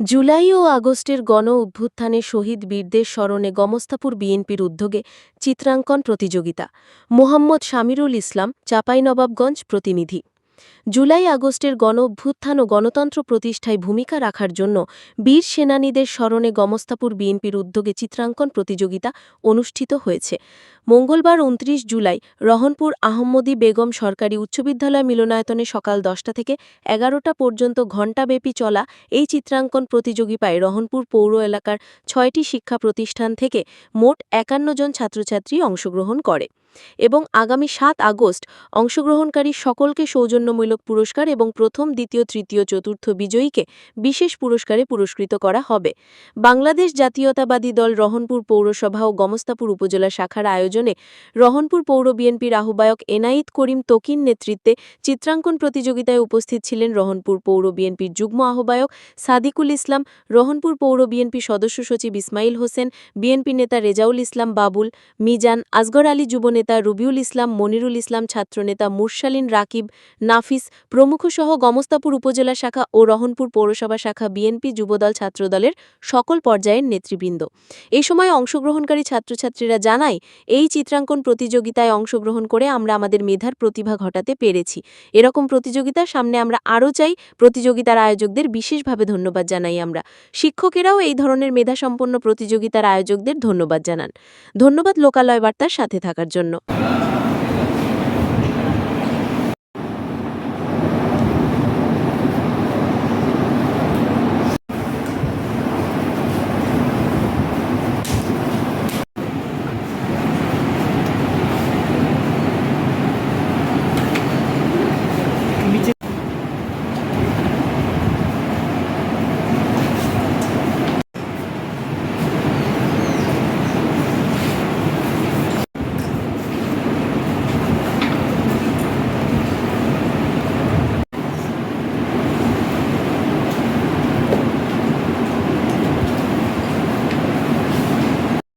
জুলাই ও আগস্টের গণ অভ্যুত্থানে শহীদ বীরদের স্মরণে গমস্তাপুর বিএনপির উদ্যোগে চিত্রাঙ্কন প্রতিযোগিতা। মোহাম্মদ শামিরুল ইসলাম, চাঁপাইনবাবগঞ্জ প্রতিনিধি। জুলাই আগস্টের গণ অভ্যুত্থান ও গণতন্ত্র প্রতিষ্ঠায় ভূমিকা রাখার জন্য বীর সেনানীদের স্মরণে গমস্তাপুর বিএনপির উদ্যোগে চিত্রাঙ্কন প্রতিযোগিতা অনুষ্ঠিত হয়েছে। মঙ্গলবার উনত্রিশ জুলাই রহনপুর আহম্মদী বেগম সরকারি উচ্চ বিদ্যালয় মিলনায়তনে সকাল দশটা থেকে এগারোটা পর্যন্ত ঘণ্টাব্যাপী চলা এই চিত্রাঙ্কন প্রতিযোগিতায় রহনপুর পৌর এলাকার ছয়টি শিক্ষা প্রতিষ্ঠান থেকে মোট একান্ন জন ছাত্রছাত্রী অংশগ্রহণ করে। এবং আগামী সাত আগস্ট অংশগ্রহণকারী সকলকে সৌজন্যমূলক পুরস্কার এবং প্রথম, দ্বিতীয়, তৃতীয়, চতুর্থ বিজয়ীকে বিশেষ পুরস্কারে পুরস্কৃত করা হবে। বাংলাদেশ জাতীয়তাবাদী দল রহনপুর পৌরসভা ও গমস্তাপুর উপজেলা শাখার আয়োজনে রহনপুর পৌর বিএনপির আহ্বায়ক এনায়েত করিম তকিন নেতৃত্বে চিত্রাঙ্কন প্রতিযোগিতায় উপস্থিত ছিলেন রহনপুর পৌর বিএনপির যুগ্ম আহ্বায়ক সাদিকুল ইসলাম, রহনপুর পৌর বিএনপি সদস্য সচিব ইসমাইল হোসেন, বিএনপি নেতা রেজাউল ইসলাম বাবুল, মিজান, আসগর আলী যুবনেতা রবিউল ইসলাম, মনিরুল ইসলাম, ছাত্রনেতা মুরসালিন রাকিব, নাফিস প্রমুখসহ গমস্তাপুর উপজেলা শাখা ও রহনপুর পৌরসভা শাখা বিএনপি যুবদল ছাত্রদলের সকল পর্যায়ের নেতৃবৃন্দ। এই সময় অংশগ্রহণকারী ছাত্রছাত্রীরা জানায়, এই চিত্রাঙ্কন প্রতিযোগিতায় অংশগ্রহণ করে আমরা আমাদের মেধার প্রতিভা ঘটাতে পেরেছি। এরকম প্রতিযোগিতার সামনে আমরা আরও চাই। প্রতিযোগিতার আয়োজকদের বিশেষভাবে ধন্যবাদ জানাই আমরা। শিক্ষকেরাও এই ধরনের মেধাসম্পন্ন প্রতিযোগিতার আয়োজকদের ধন্যবাদ জানান। ধন্যবাদ লোকালয় বার্তার সাথে থাকার জন্য